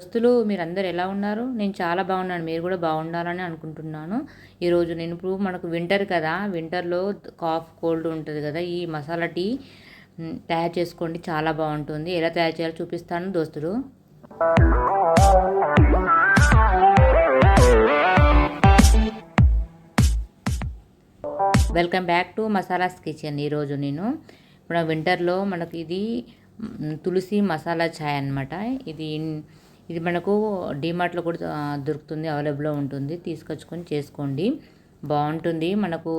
దోస్తులు మీరందరూ ఎలా ఉన్నారు? నేను చాలా బాగున్నాను. మీరు కూడా బాగుండాలని అనుకుంటున్నాను. ఈరోజు నేను ఇప్పుడు మనకు వింటర్ కదా. వింటర్లో కాఫ్ కోల్డ్ ఉంటుంది కదా. ఈ మసాలా టీ తయారు చేసుకోండి. చాలా బాగుంటుంది. ఎలా తయారు చేయాలో చూపిస్తాను దోస్తులు. Welcome back to Masalas kitchen ఈరోజు నేను ఇప్పుడు వింటర్లో మనకి ఇది తులసి మసాలా ఛాయ్ అనమాట ఇది ఇది మనకు డిమార్ట్లో కూడా దొరుకుతుంది అవైలబుల్లో ఉంటుంది. తీసుకొచ్చుకొని చేసుకోండి. బాగుంటుంది. మనకు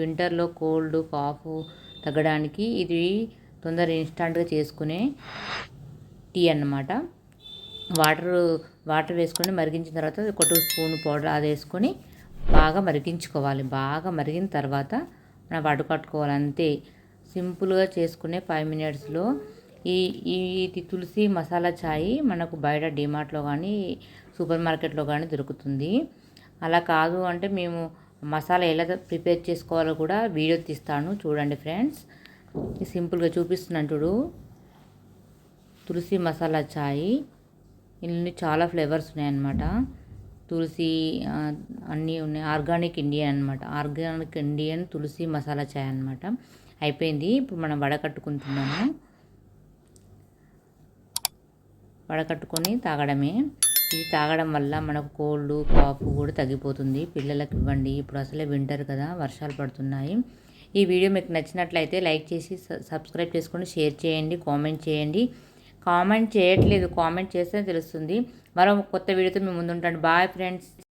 వింటర్లో కోల్డ్ కాఫ్ తగ్గడానికి ఇది తొందర ఇన్స్టాంట్గా చేసుకునే టీ అన్నమాట. వాటర్ వాటర్ వేసుకొని మరిగించిన తర్వాత ఒక టూ స్పూన్ పౌడర్ అది వేసుకొని బాగా మరిగించుకోవాలి. బాగా మరిగిన తర్వాత మనం వడకట్టుకోవాలి అంతే. సింపుల్గా చేసుకునే ఫైవ్ మినిట్స్లో ఈ ఇది తులసి మసాలా ఛాయ్ మనకు బయట డిమార్ట్లో కానీ సూపర్ మార్కెట్లో కానీ దొరుకుతుంది. అలా కాదు అంటే మేము మసాలా ఎలా ప్రిపేర్ చేసుకోవాలో కూడా వీడియో తీస్తాను. చూడండి ఫ్రెండ్స్. సింపుల్గా చూపిస్తున్నాను చూడు. తులసి మసాలా ఛాయ్ ఇందులో చాలా ఫ్లేవర్స్ ఉన్నాయన్నమాట. తులసి అన్నీ ఉన్నాయి. ఆర్గానిక్ ఇండియన్ అనమాట ఆర్గానిక్ ఇండియన్ తులసి మసాలా ఛాయ్ అనమాట అయిపోయింది. ఇప్పుడు మనం వడకట్టుకుంటున్నాము వడకట్టుకొని తాగడమే. ఇది తాగడం వల్ల మనకు కోల్డ్ కాఫ్ కూడా తగ్గిపోతుంది. పిల్లలకు ఇవ్వండి. ఇప్పుడు అసలే వింటర్ కదా వర్షాలు పడుతున్నాయి. ఈ వీడియో మీకు నచ్చినట్లయితే లైక్ చేసి సబ్స్క్రైబ్ చేసుకొని షేర్ చేయండి కామెంట్ చేయండి. కామెంట్ చేయట్లేదు. కామెంట్ చేస్తే తెలుస్తుంది. మరో కొత్త వీడియోతో మేము ముందుంటాను. Bye friends.